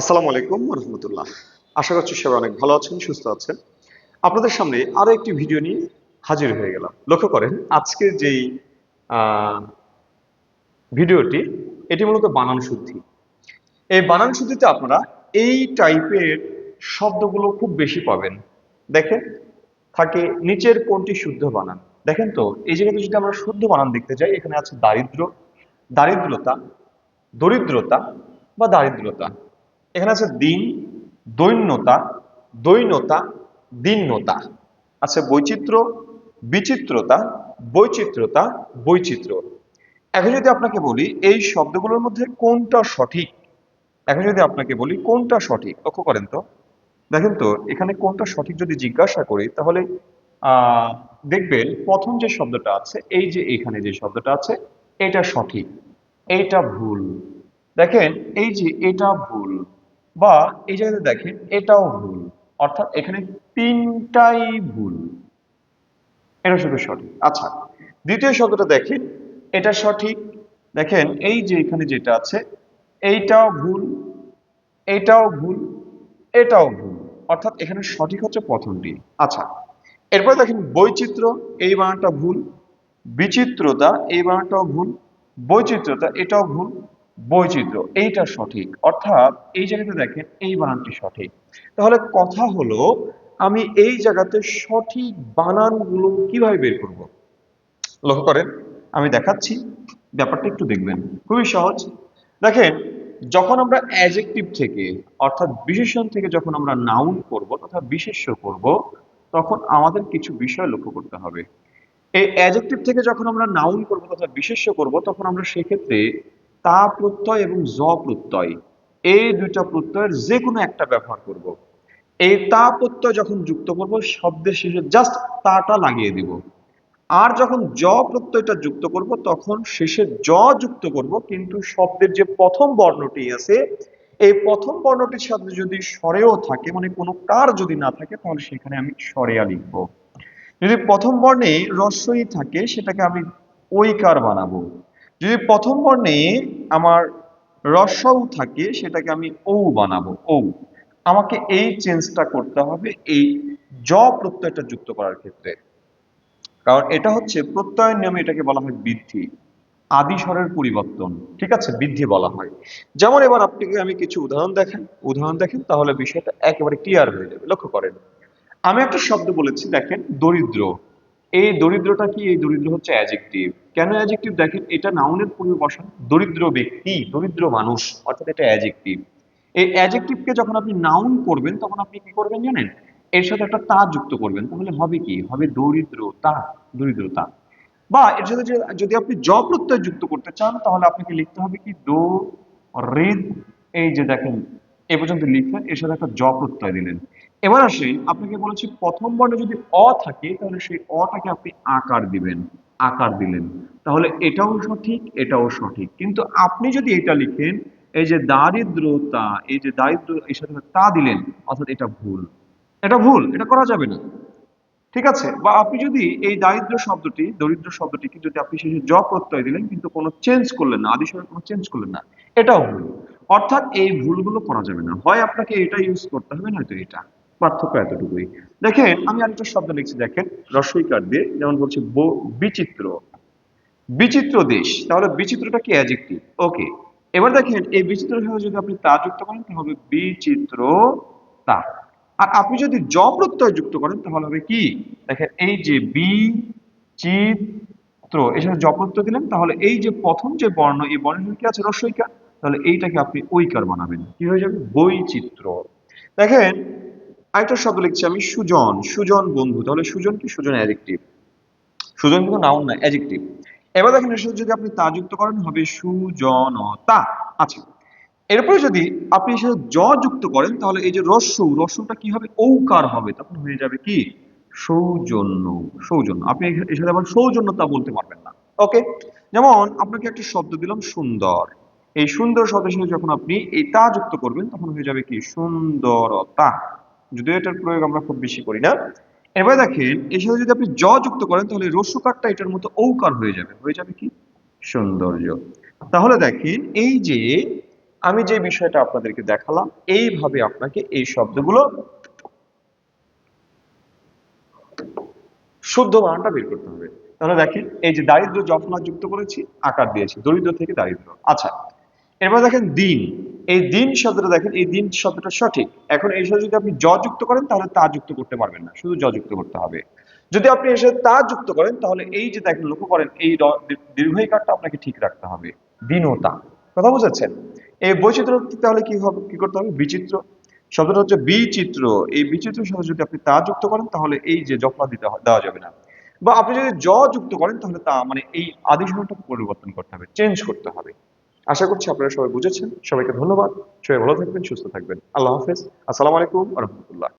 আসসালামু আলাইকুম রহমতুল্লাহ। আশা করছি সবাই অনেক ভালো আছেন, সুস্থ আছেন। আপনাদের সামনে আরও একটি ভিডিও নিয়ে হাজির হয়ে গেলাম। লক্ষ্য করেন, আজকের যেই ভিডিওটি, এটি মূলত বানান শুদ্ধি। এই বানান শুদ্ধিতে আপনারা এই টাইপের শব্দগুলো খুব বেশি পাবেন। দেখেন, থাকে নিচের কোনটি শুদ্ধ বানান। দেখেন তো, এই জায়গাতে যদি আমরা শুদ্ধ বানান দেখতে যাই, এখানে আছে দারিদ্র, দারিদ্রতা, দরিদ্রতা বা দারিদ্রতা। এখানে আছে দিন, দৈন্যতা দৈন্যতা, দিন্যতা। আছে বৈচিত্র্য, বিচিত্রতা বৈচিত্রতা বৈচিত্র্য। এখন যদি আপনাকে বলি, এই শব্দগুলোর মধ্যে কোনটা সঠিক? এখন যদি আপনাকে বলি, কোনটা সঠিক? লক্ষ্য করেন তো। দেখেন তো, এখানে কোনটা সঠিক যদি জিজ্ঞাসা করি, তাহলে দেখবেন প্রথম যে শব্দটা আছে, এই যে এখানে যে শব্দটা আছে, এটা সঠিক, এইটা ভুল। দেখেন, এই যে এটা ভুল বা এই জায়গাতে দেখেন এটাও ভুল। অর্থাৎ এখানে তিনটাই ভুল। এটা শুধু সঠিক। আচ্ছা দ্বিতীয় শব্দটা দেখেন। এটা সঠিক। দেখেন, এই যে এখানে যেটা আছে, এইটাও ভুল, এটাও ভুল এটাও ভুল। অর্থাৎ এখানে সঠিক হচ্ছে প্রথমটি। আচ্ছা এরপরে দেখেন বৈচিত্র্য, এই বানানটা ভুল। বিচিত্রতা, এই বানানটাও ভুল। বৈচিত্রতা এটাও ভুল। বৈচিত্র্য, এইটা সঠিক। অর্থাৎ এই জায়গাতে দেখেন এই বানানটি সঠিক। তাহলে কথা হলো, আমি এই জায়গাতে সঠিক বানানগুলো কীভাবে বের করব? লক্ষ্য করেন, আমি দেখাচ্ছি, ব্যাপারটা একটু দেখবেন। খুবই সহজ। দেখেন, যখন আমরা অ্যাজেক্টিভ থেকে, অর্থাৎ বিশেষণ থেকে যখন আমরা নাউন করব, তথা বিশেষ্য করব, তখন আমাদের কিছু বিষয় লক্ষ্য করতে হবে। এই অ্যাজেক্টিভ থেকে যখন আমরা নাউন করব, তথা বিশেষ্য করব, তখন আমরা সেক্ষেত্রে তা প্রত্যয় এবং জ প্রত্যয়। এই দুইটা প্রত্যয়ের যে কোনো একটা ব্যবহার করব। এই তা প্রত্যয় যখন যুক্ত করব, শব্দের শেষে জাস্ট তাটা লাগিয়ে দিব। আর যখন জ প্রত্যয়টা যুক্ত করব, তখন শেষে জ যুক্ত করব, কিন্তু শব্দের যে প্রথম বর্ণটি আছে, এই প্রথম বর্ণটির সাথে যদি স্বরেও থাকে মানে কোনো কার যদি না থাকে, তাহলে সেখানে আমি স্বরেয়া লিখব। যদি প্রথম বর্ণে রস্বই থাকে, সেটাকে আমি ঐকার বানাবো। যদি প্রথম বর্ণে আমার রস্বউ থাকে, সেটাকে আমি ঔ বানাবো, ঔ। আমাকে এই চেঞ্জটা করতে হবে, এই জ প্রত্যয়টা যুক্ত করার ক্ষেত্রে। কারণ এটা হচ্ছে প্রত্যয়ের নিয়মে এটাকে বলা হয় বৃদ্ধি, আদি স্বরের পরিবর্তন, ঠিক আছে? বৃদ্ধি বলা হয়। যেমন এবার আপনাকে আমি কিছু উদাহরণ দেখেন উদাহরণ দেখেন, তাহলে বিষয়টা একেবারে ক্লিয়ার হয়ে যাবে। লক্ষ্য করেন, আমি একটা শব্দ বলেছি, দেখেন, দরিদ্র। এই দরিদ্রটা কি? এই দরিদ্র হচ্ছে অ্যাজেক্টিভ কেন অ্যাজেক্টিভ দেখেন, এটা নাউনের পূর্বে বসান দরিদ্র ব্যক্তি, দরিদ্র মানুষ, অর্থাৎ এটা অ্যাজেক্টিভ এই অ্যাজেক্টিভকে যখন আপনি নাউন করবেন, তখন আপনি কি করবেন জানেন? এর সাথে একটা তা যুক্ত করবেন। তাহলে হবে কি? হবে দরিদ্রতা দরিদ্রতা। বা এর সাথে যদি আপনি জ প্রত্যয় যুক্ত করতে চান, তাহলে আপনাকে লিখতে হবে কি? দো রিদ এই যে দেখেন এ পর্যন্ত লিখলেন, এর সাথে একটা জ প্রত্যয় দিলেন। এবার আসি, আপনাকে বলেছি প্রথম বর্ণে যদি অ থাকে, তাহলে সেই অটাকে আপনি আকার দিবেন, আকার দিলেন। তাহলে এটাও সঠিক এটাও সঠিক। কিন্তু আপনি যদি এটা লিখেন, এই যে দারিদ্রতা, এই যে দারিদ্র, এর সাথে তা দিলেন, অর্থাৎ এটা ভুল। এটা ভুল, এটা করা যাবে না। ঠিক আছে? বা আপনি যদি এই দারিদ্র শব্দটি, দরিদ্র শব্দটিকে যদি আপনি শেষে জ প্রত্যয় দিলেন, কিন্তু কোনো চেঞ্জ করলেন না, আদি স্বরে কোনো চেঞ্জ করলেন না, এটাও ভুল। অর্থাৎ এই ভুলগুলো করা যাবে না। হয় আপনাকে এটা ইউজ করতে হবে, নয়তো এটা। পার্থক্য এতটুকুই। দেখেন, আমি আরেকটা শব্দ লিখছি, দেখেন রসইকার দিয়ে, যেমন বলছি বিচিত্র। বিচিত্র দেশ। তাহলে বিচিত্রটা কি? অ্যাজেক্টিভ ওকে এবার দেখেন, এই বিচিত্রের সাথে যদি আপনি তা যুক্ত করেন, তাহলে হবে বিচিত্র তা আর আপনি যদি জ প্রত্যয় যুক্ত করেন, তাহলে হবে কি? দেখেন, এই যে বি চিত্র সাথে জ প্রত্যয় দিলেন, তাহলে এই যে প্রথম যে বর্ণ, এই বর্ণের কি আছে? রস্বইকার তাহলে এইটাকে আপনি ঐকার বানাবেন। কি হয়ে যাবে? বৈচিত্র দেখেন, আরেকটা শব্দ লিখছি আমি, সুজন। সুজন বন্ধু। তাহলে সুজন কি? সুজন অ্যাডজেক্টিভ। সুজন কিন্তু নাউন না অ্যাডজেক্টিভ এবার দেখেন, এর সাথে যদি আপনি তা যুক্ত করেন, হবে সুজনতা। আচ্ছা এরপরে যদি আপনি এর জ যুক্ত করেন, তাহলে এই যে রস্যু রস্যুটা কি হবে ঔকার হবে তখন হয়ে যাবে কি? সৌজন্য সৌজন্য। আপনি এর সাথে আবার সৌজন্যতা বলতে পারবেন না। ওকে যেমন আপনাকে একটা শব্দ দিলাম, সুন্দর। এই সুন্দর শব্দের সাথে যখন আপনি এই তা যুক্ত করবেন, তখন হয়ে যাবে কি? সুন্দরতা। যদিও এটার প্রয়োগ আমরা খুব বেশি করি না। এবার দেখেন, এর সাথে যদি আপনি জ যুক্ত করেন, তাহলে রস্যকারটা এটার মতো ঔকার হয়ে যাবে। হয়ে যাবে কি? সৌন্দর্য। তাহলে দেখেন, এই যে আমি যে বিষয়টা আপনাদেরকে দেখালাম, এইভাবে আপনাকে এই শব্দগুলো শুদ্ধ বানানটা বের করতে হবে। তাহলে দেখেন, এই যে দারিদ্র জফলা যুক্ত করেছি, আকার দিয়েছি, দরিদ্র থেকে দারিদ্র। আচ্ছা এরপর দেখেন দিন। এই দিন শব্দটা দেখেন, এই দিন শব্দটা সঠিক। এখন এই সাথে যদি আপনি জ যুক্ত করেন, তাহলে তা যুক্ত করতে পারবেন না। শুধু জ যুক্ত করতে হবে। যদি আপনি এসে তা যুক্ত করেন, তাহলে এই যে দেখেন, লক্ষ্য করেন, এই র- দী- দীর্ঘইকারটা আপনাকে ঠিক রাখতে হবে। দিনতা। কথা বুঝাচ্ছেন এই বৈচিত্র্য তাহলে কি হবে? কি করতে হবে? বিচিত্র। শব্দটা হচ্ছে বিচিত্র। এই বিচিত্র সাথে যদি আপনি তা যুক্ত করেন, তাহলে এই যে জফলা দিতে দেওয়া যাবে না। বা আপনি যদি জ যুক্ত করেন, তাহলে তা মানে এই আদি সমানটা পরিবর্তন করতে হবে চেঞ্জ করতে হবে। আশা করছি আপনারা সবাই বুঝেছেন। সবাইকে ধন্যবাদ। সবাই ভালো থাকবেন, সুস্থ থাকবেন। আল্লাহ হাফেজ। আসসালামু আলাইকুম রহমতুল্লাহ।